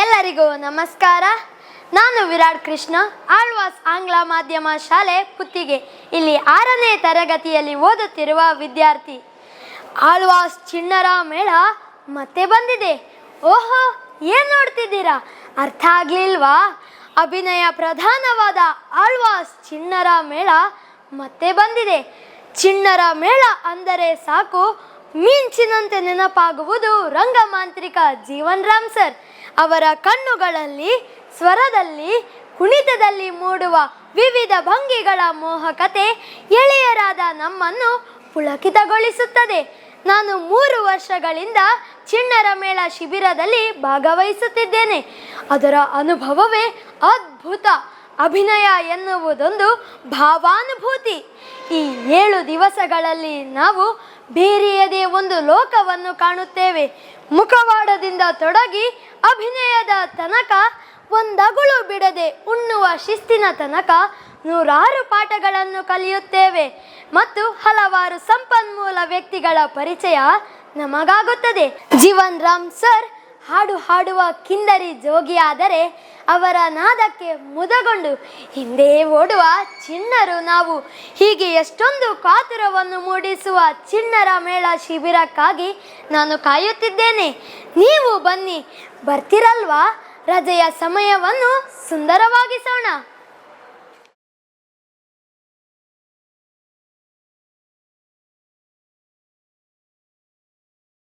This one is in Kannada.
ಎಲ್ಲರಿಗೂ ನಮಸ್ಕಾರ. ನಾನು ವಿರಾಟ್ ಕೃಷ್ಣ, ಆಳ್ವಾಸ್ ಆಂಗ್ಲ ಮಾಧ್ಯಮ ಶಾಲೆ ಪುತ್ತಿಗೆ ಇಲ್ಲಿ ಆರನೇ ತರಗತಿಯಲ್ಲಿ ಓದುತ್ತಿರುವ ವಿದ್ಯಾರ್ಥಿ ಆಳ್ವಾಸ್ ಚಿಣ್ಣರ ಮೇಳ ಮತ್ತೆ ಬಂದಿದೆ. ಓಹೋ, ಏನು ನೋಡ್ತಿದ್ದೀರಾ? ಅರ್ಥ ಆಗ್ಲಿಲ್ವಾ? ಅಭಿನಯ ಪ್ರಧಾನವಾದ ಆಳ್ವಾಸ್ ಚಿಣ್ಣರ ಮೇಳ ಮತ್ತೆ ಬಂದಿದೆ. ಚಿಣ್ಣರ ಮೇಳ ಅಂದರೆ ಸಾಕು ಮಿಂಚಿನಂತೆ ನೆನಪಾಗುವುದು ರಂಗಮಾಂತ್ರಿಕ ಜೀವನ್ ರಾಮ್ ಸರ್. ಅವರ ಕಣ್ಣುಗಳಲ್ಲಿ, ಸ್ವರದಲ್ಲಿ, ಕುಣಿತದಲ್ಲಿ ಮೂಡುವ ವಿವಿಧ ಭಂಗಿಗಳ ಮೋಹಕತೆ ಎಳೆಯರಾದ ನಮ್ಮನ್ನು ಪುಳಕಿತಗೊಳಿಸುತ್ತದೆ. ನಾನು ಮೂರು ವರ್ಷಗಳಿಂದ ಚಿಣ್ಣರ ಮೇಳ ಶಿಬಿರದಲ್ಲಿ ಭಾಗವಹಿಸುತ್ತಿದ್ದೇನೆ. ಅದರ ಅನುಭವವೇ ಅದ್ಭುತ. ಅಭಿನಯ ಎನ್ನುವುದೊಂದು ಭಾವಾನುಭೂತಿ. ಈ ಏಳು ದಿವಸಗಳಲ್ಲಿ ನಾವು ಬೇರೆಯದೇ ಒಂದು ಲೋಕವನ್ನು ಕಾಣುತ್ತೇವೆ. ಮುಖವಾಡದಿಂದ ತೊಡಗಿ ಅಭಿನಯದ ತನಕ, ಒಂದಗುಳು ಬಿಡದೆ ಉಣ್ಣುವ ಶಿಸ್ತಿನ ತನಕ ನೂರಾರು ಪಾಠಗಳನ್ನು ಕಲಿಯುತ್ತೇವೆ ಮತ್ತು ಹಲವಾರು ಸಂಪನ್ಮೂಲ ವ್ಯಕ್ತಿಗಳ ಪರಿಚಯ ನಮಗಾಗುತ್ತದೆ. ಜೀವನ್ ರಾಮ್ ಸರ್ ಹಾಡು ಹಾಡುವ ಕಿಂದರಿ ಜೋಗಿಯಾದರೆ ಅವರ ನಾದಕ್ಕೆ ಮುದಗೊಂಡು ಹಿಂದೆ ಓಡುವ ಚಿಣ್ಣರು ನಾವು. ಹೀಗೆ ಎಷ್ಟೊಂದು ಕಾತುರವನ್ನು ಮೂಡಿಸುವ ಚಿಣ್ಣರ ಮೇಳ ಶಿಬಿರಕ್ಕಾಗಿ ನಾನು ಕಾಯುತ್ತಿದ್ದೇನೆ. ನೀವು ಬನ್ನಿ, ಬರ್ತಿರಲ್ವಾ? ರಜೆಯ ಸಮಯವನ್ನು ಸುಂದರವಾಗಿಸೋಣ.